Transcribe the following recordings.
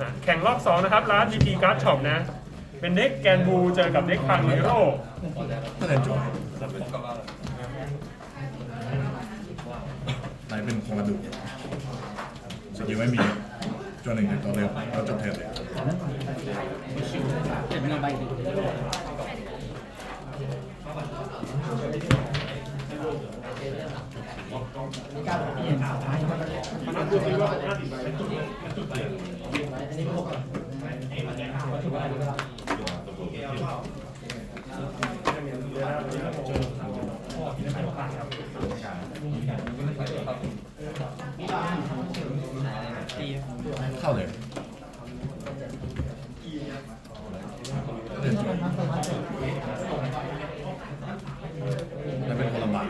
อะแข่งรอบ 2 นะครับ ร้าน GT Card Shop นะ เป็นเด็กแกนบูเจอกับเด็กพังฮีโร่ก็เลยจบไหนเป็นโครงกระดูกสกิลไม่มีจนหนึ่งตัวเร็วแล้วจบเทิร์นเลย เข้าเลยเล่นเป็นคนละบาท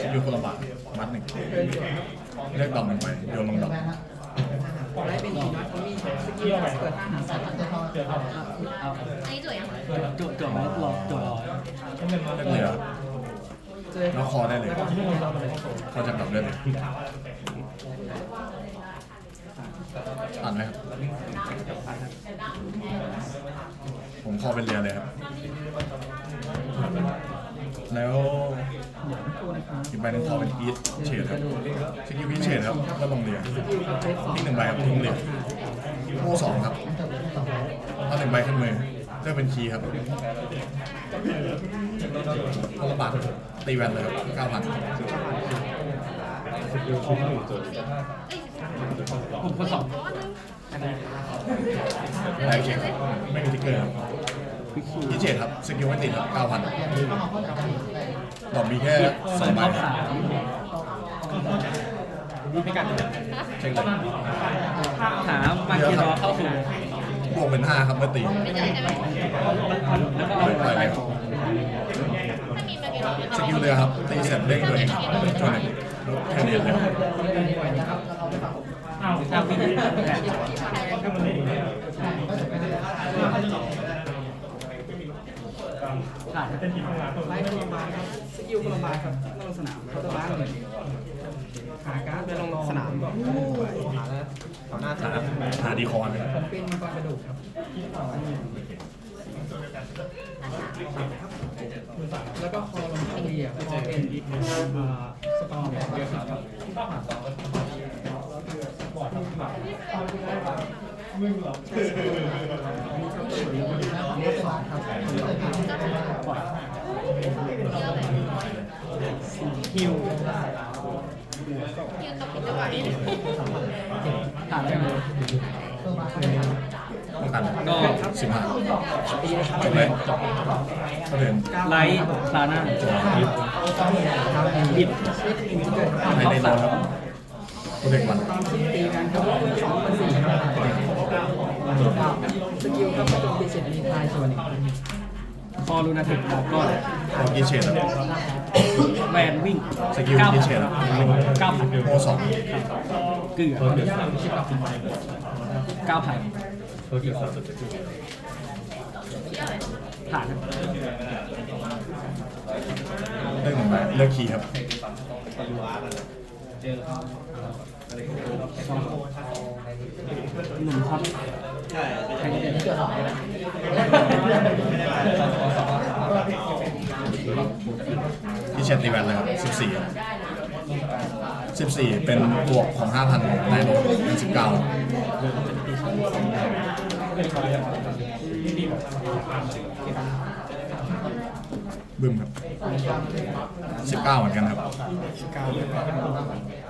สกิลคนละบาทมัดหนึ่งเรียกดอกหนึ่งไปโยนลงดอกได้เป็นกี่นัดมี สกิลเปิดห้าหาสามเอาอันนี้จุ๋ยอะจดจดไว้รอจดรอเลือกเหลือแล้วคอได้เลยคอจากดอกเลือดเลยอ่านไหมครับ ผมคอเป็นเรียเลยครับ แล้วอีกใบนึงคอเป็นอีทเฉดครับสกิลอีเฉดครับก็ลงเรียที่หนึ่งใบครับทิ้งเรีย โม่สองครับถ้าหนึ่งใบขึ้นมือเลือกเป็นคีย์ครับคนละบาทตีแวนเลยครับเก้าพันผมคนสองอะไรเช็คครับไม่มีทิกเกอร์ครับอีทเฉดครับสกิลไม่ติดครับเก้าพันดอกมีแค่สองใบ รอบครัสาบมพิกัดเช็คเลยหามาเกียรอเข้าสู่บวกเป็นห้าครับเมื่อตีไม่จุ๋ยใช่ไหมแล้วก็ปเอาล่อยปล่อยเลยครับถ้ามีมาเก็ตสกิลเรือครับ ตีเสร็จเด้งตัวเองจนหนึ่งลดแค่นี้เลยครับเอาวินผ่านไล่พลังบาลครับสกิลพลังบาลครับลงสนามเขาจะบ้านหนึ่ง หาการ์ดไปลงสนามหาแล้วต่อหน้าสนามหาดีคอนเลยผมเป็นมังกรกระดูกครับแล้วก็คอลงเข้าเรียคอเป็นอ่าสตอร์ครับฮิวยืนตรงผิดจังหวะนี้เลยผ่านได้ไหมป้องกัน ก็สิบห้าจบเลยก็เดินไลท์ลาน่าบิดในในเราครับก็เด็กวันตีกันครับสองเป็นสี่ครับสกิลครับก็เป็นดีเซนมีทายส่วนหนึ่ง อลูนาติกบอกก่อนกีเชนครับแวนวิ่งสกิลเก้ากีเชนครับเก้าพันโมสองเกือบเก้าพันผ่านเลือกหนึ่งใบเลือกคีย์ครับ หนุ่มครับใครที่เกิดหอยนะกีเชนตีแวนเลยครับสิบสี่สิบสี่เป็นบวกของห้าพันในโน้ตเป็นสิบเก้าบึ้มครับสิบเก้าเหมือนกันครับสิบ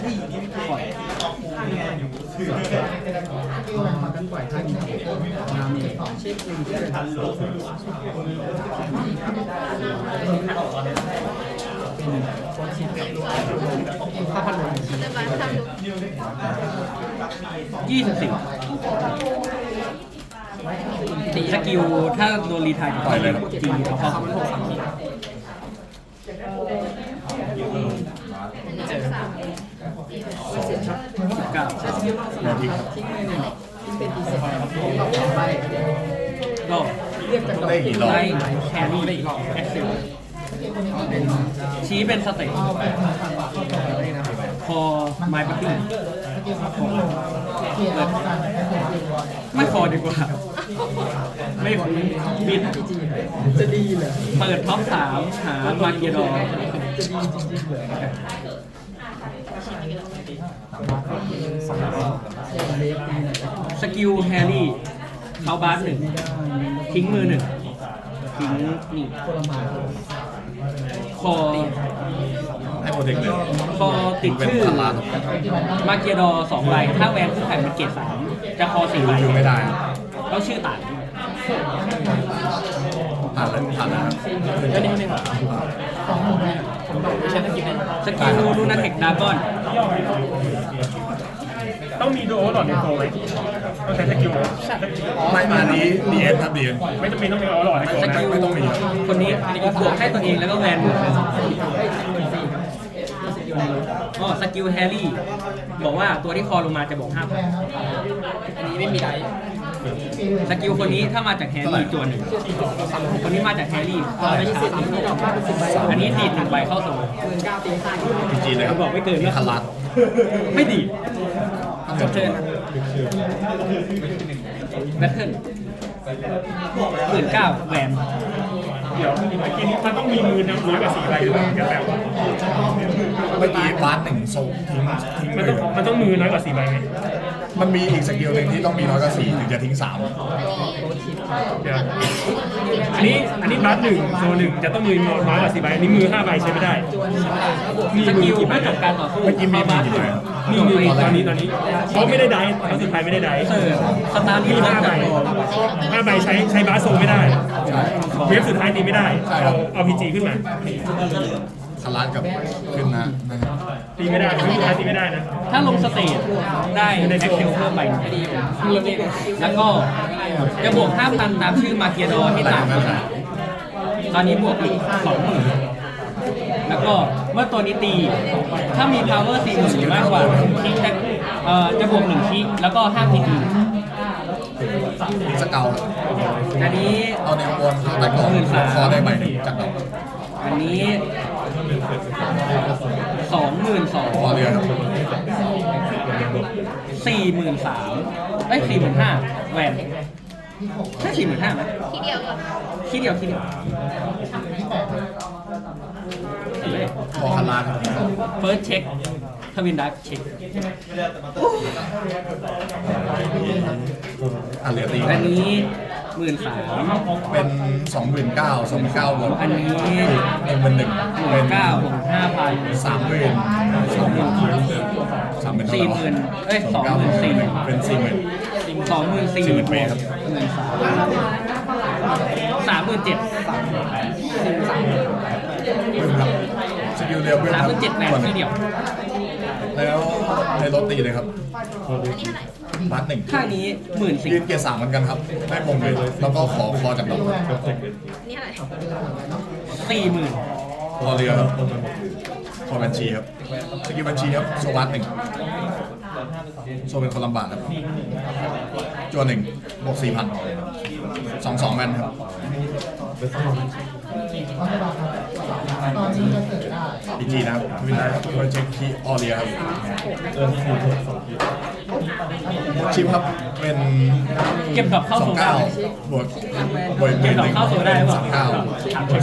ที่เข้าปล่อยมากันปล่อยท่านี้น้ำนี่เช็คลิงที่ทันลบเป็นโคข้าพันหนึ่งจะมาทำดูยี่สิบสี่ สกิลถ้าโดนรีไทายปล่อยเลยครับจริงเอาเข้ามันหกสามขีดหนึ่งสามสิบเก้าใช้สกิลนอกสนามครับทิ้งมือหนึ่งทิ้งเป็นที่เสียนไปก็เรียกจากอกได้กี่รอบได้แครี่ได้อีกรอบแอคซิลชี้เป็นสเต็ปพอไม้ปักกิ้งไม่พอดีกว่า ไม่บิดจะดีเหรอเปิดท็อปสามหามาเกียดอร์จะดีจริงๆเลยสองรอสกิลแฮร์รี่เขาบาสหนึ่งทิ้งมือหนึ่งทิ้งนี่คอให้โปรเทคเลยคอติดชื่อมาเกียดอสองใบถ้าแวนคู่แข่งเป็นเกรดสามจะคอสี่ใบอยู่ไม่ได้ ครับต้องชื่อต่างผ่านแล้วผ่านแล้วครับแล้วนี่ไม่หรอผมบอกไม่ใช่ตะกี้เนี่ยสกิลลูนาเทคดากอนต้องมีดูโอหลอดในโฟไหมต้องใช้สกิลไม่มานี้ดีเอ็นครับดีเอ็นไม่จำเป็นต้องมีโอหลอดในโฟสนะกิลไม่ต้องมีคนนี้บวกให้ตัวเองแล้วก็แวนบวกอ๋อสกิลแฮร์รี่ บอกว่าตัวที่คอลงมาจะบอกห้าพันอันนี้ไม่มีได สกิลคนนี้ถ้ามาจากแฮร์รี่จวนหนึ่งคนนี้มาจากแฮร์รี่ก็ไม่ที่ช้าสิบอันนี้ดอกห้าเป็นสิบใบอันนี้ดีดหนึ่งใบเข้าโซ่หมื่นเก้าตีห้าพีจีเลยครับบอกไม่เกินนะพันล้านไม่ดีดถ้าจเกิดบเทิร์นแบทเทิลหมื่นเก้าแหวนเดี๋ยวเมื่อกี้นี้มันต้องมีมือน้ำน้อยกว่าสี่ใบหรือเปล่าจะแบบ เมื่อกี้บาสหนึ่งโซทิ้งทิ้งมันเลต้องยมันต้องมือน้อยกว่าสี่ใบไหมมันมีอีกสกิลหนึ่งที่ต้องมีน้อยกว่าสี่ถึงจะทิ้งสามเดี๋ยวอันนี้อันนี้บัสหนึ่งโซหนึ่งจะต้องมือน้อยกว่าสี่ใบอันนี้มือห้าใบใช้ไม่ได้มีสมืกิอลกี่ใบเมื่อจบการต่อสู้เมื่อกี้มีบามีสกี่ใบครับมีมือตอนนี้ตอนนี้เขาไม่ได้ได้เขาสุดท้ายไม่ได้ได้เสิร์ฟสตาร์ทที่มีเริ่ห้ามใบจากโซ่ห้าใบใช้ใช้บาสโซไม่ได้เวฟสุดท้ายตีไม่ได้เอาเอาพีจีขึ้นมา พันล้านกับขึ้นนะนะครับตีไม่ได้เวฟสุดท้ายตีไม่ได้นะ ถ้าลงสเตจได้แอคเซลเพิ่มไปแล้วก็จะบวก 5,000 ตามชื่อมาเกียดอที่ต่างกันตอนนี้บวกอีก20,000แล้วก็เมื่อตัวนี้ตี ถ้ามี power 40,000หรือมากกว่าคิกจะเอ่อจะบวก1คิกแล้วก็ห้ามคิกอื่นทิ้งสเกลอันนี้เอาแนวบนเข้าใต้กล่องคอได้ใบหนึ่งจากดอกอันนี้ สองหมื่นสองคอเรือครับสี่หมื่นสามไอ้สี่หมื่นห้าแหวนใช่สี่หมื่นห้าไหมทีเดียวก่อนคิดเดียวคิดเดียวคอพันลานครับเฟิร์สเช็คทวินดักเช็คอะเหลือตีอันนี้ หมื่นสามเป็นสองหมื่นเก้าสองหมื่นเก้าบวกอันนี้หนึ่งหมื่นหนึ่งหมื่เป็นนเก้าบวกห้าพันสามหมื่นสองหมื่นสามหมื่นสี่หมื่นเอ้ยสองหมื่นสี่เป็นสี่หมื่นสองหมื่นสี่สี่หมื่นเมตรครับหมื่นสามสามหมื่นเจ็ดเพิ่มครับสกิลเรียวเพิ่มสามคหรับมื่นเจ็ดแหวนทีเดียวแล้วในรถตีเลยครับ อันนี้เท่าไหร่บาสหนึ่งข้างนี้หมื่นสี่ยืนเกียร์สามเหมือนกันครับ ได้มงเลย แล้วก็ขอคอจากดอกอันนี้เท่าไหร่สี่หมื่นคอเรือครับคอบัญชีครับสกิลบัญชีครับโซบัสหนึ่งโซเป็นคนลำบากครับจวนหนึ่งบวกสี่พันสองสองแมนครับ พีจีนะครับวินได้ครับโปรเจกต์คีออเรียครับชิปครับเป็นเก็บดอกเข้าสอสู่งได้เก้าไหมบวกบวกหเก็มื่บนดหอกนึ่งเข้าสู่ได้หรือเปสล่าองเก้า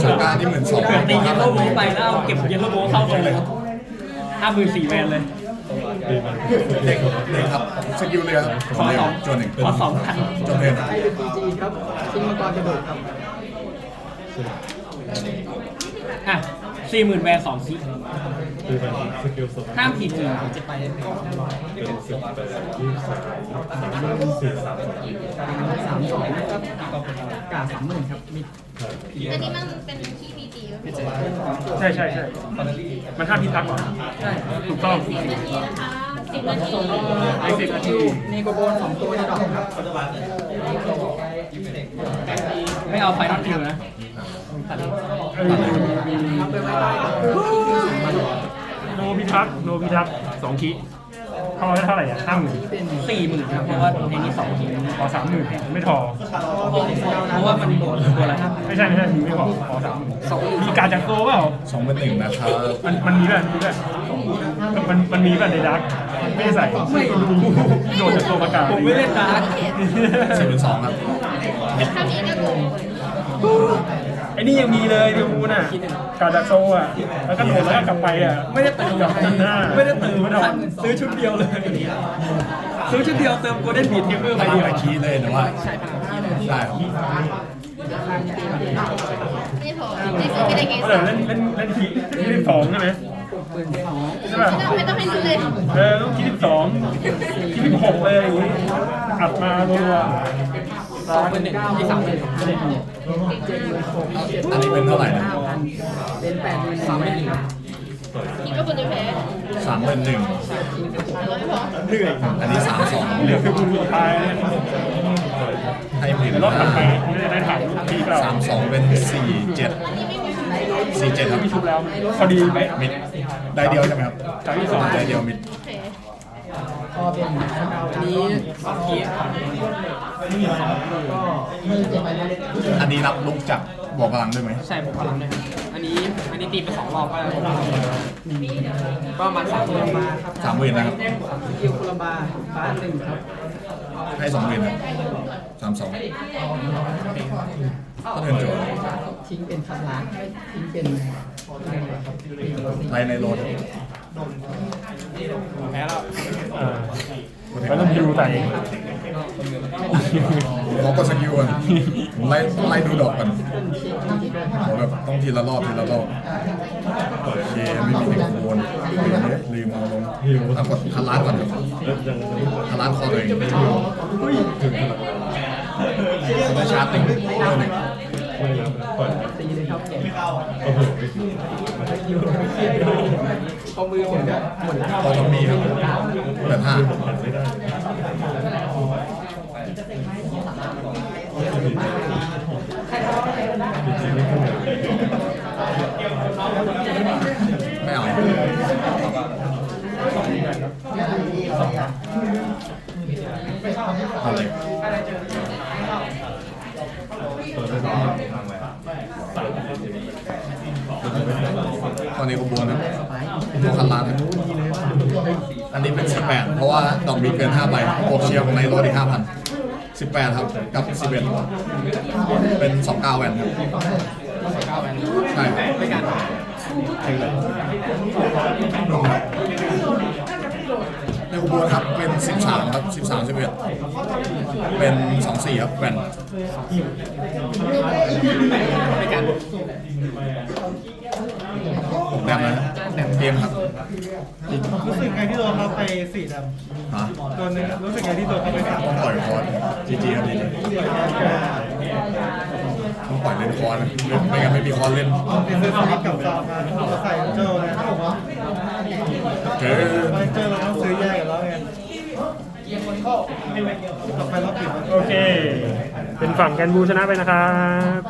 สองเก้านี่หมื่นสองเกิดตีเยลโล่โบไปแล้วเอาเก็บเยลโล่โบเข้าสู่เลยห้าหมื่นสี่แวนเลยเด็กเด็กครับสกิลเรือครับขอสองจวนหนึ่งขอสองพันจวนเรือไอเป็นพีจีครับทิ้งมังกรกระโดดครับ อะสี่หมื่นแวนสองคิคือแบบสกิลสดห้ามผิดหนึ่งจะไปเป็นสิบแปดยี่สิบสามสี่สามสามสองครับกาสามหมื่นครับมีอันนี้มันเป็นที่พีจีป่ะใช่ใช่ใช่มันห้ามพิทักษ์เหรอใช่ถูกต้องสิบนาทีนะคะสิบนาทีไอ้สิบนาทีเนโกโบนสองตัวในดอกครับไม่เอาไฟนอลคิวนะ เออทำไปไม่ได้ครับโนพิทักษ์โนพิทักษ์สองคิเข้าเท่าไหร่อะห้าหมื่นสี่หมื่นครับเพราะว่าในนี้สองคิวขอสามหมื่นไม่พอเพราะว่ามันตัวละห้าพันไม่ใช่ไม่ใช่มีไม่พอขอสามหมื่นมีการจากโกเปล่าสองเป็นหนึ่งนะครับมันมันมีแบบมีแบบมันมันมีแบบในดักไม่ใส่ไม่รู้โดนจากโกประกาศผมไม่เล่นดาร์กสี่เป็นสองครับถ้ามีก็โกงไอ้นี่ยังมีเลยดิวูน่ะการจากโซอะแล้วก็โดนแล้วก็กลับไปอะไม่ได้เติมกับพันห้าไม่ได้เติมไม่ได้ซื้อชุดเดียวเลยซื้อชุดเดียวเติมโกลเด้นบีทเทเบอร์พไปลังเดียวไปคีย์เลยนะว่าใช่พลังที่เลยได้ครับไม่พอไม่ซื้อไม่ได้เกเออเล่นเล่นเล่นทีที่สิบสองใช่ไหมปืนสองใช่ป่ะไม่ต้องไม่ต้องให้ซื้อเลยเออต้องที่สิบสองที่สิบหกเลยอย่างงี้อัดมารัวสองเป็นหนึ่งที่สามเป็นหนึ่ง เจ็ดหมื่นหกเจ็ดอันนี้เป็นเท่าไหร่นะห้าพันเป็นแปดหมื่นสามหมื่นครับคิดว่าคุณจะแพ้สามเป็นหนึ่งแล้วไม่พอเหนื่อยอันนี้สามสองเหลือคือบุญสุดท้ายให้ผิดรอบถัดไปไม่ได้ได้ถ่ายรูปทีเราสามสองเป็นสี่เจ็ดสี่เจ็ดครับมีชุบแล้วพอดีไหมมิดได้เดียวใช่ไหมครับจากที่สองได้เดียวมิดโอเคก็เป็นอันนี้ สองคีก็อันนี้รับลูกจากบวกพลังด้วยไหมใช่ผมพลังด้วยอันนี้อันนี้ตีไปสองรอบก็ก็ประมาณสามหมื่นมาครับสามหมื่นนะครับคิวคุลาบาบ้านหนึ่งครับให้สองหมื่นครับสามสองก็เทิร์นโจทย์ทิ้งเป็นคำล้างทิ้งเป็นไลน์ในโรถแพ้แล้วเออแล้วต้องดูแต่เอง เราก็สกิลกันไล่ไล่ดูดอกกันโหแบบต้องทีละรอบทีละรอบโอเคไม่มีเด็กโวนลืมเลยลืมเอาลงทำกดคันล้านก่อนครับคันล้านคอตัวเองแล้วชาร์จติ่งเรื่องหนึ่งตีเลยครับข้อมือผมก็พอต้องมีครับเปิดห้า ไม่เอาเอาเลยตอนนี้กูบวนนะตัวคันล้านนะอันนี้เป็น18เพราะว่าดอกมีเกิน5ใบบวกเชียร์ของในรถอีก5,000 18 ครับ กับ 11 เป็น29แวนครับเก้าแวนใช่ไม่กันในกูบวนครับเป็น 13 ครับ 13 11 เป็น 24 ครับแหวนไม่กันผมแดมนะ เตรียมครับรู้สึกไงที่โดนเขาไปสีดฮะำโดนนึงรู้สึกไงที่โดนเขาไปสีดต้องปล่อยคอร์สจีจีครับจีจีต้องปล่อยเล่นคอร์สนะไม่งั้นไม่มีคอร์สเล่นำเป็นซื้อสลิปกับซองมาเราใส่โจนะผมว่าเจอเราเจอเราต้องซื้อแยกกันแล้วไงต่อไปเราปิด โอเค เป็นฝั่งแกนบูชนะไปนะครับ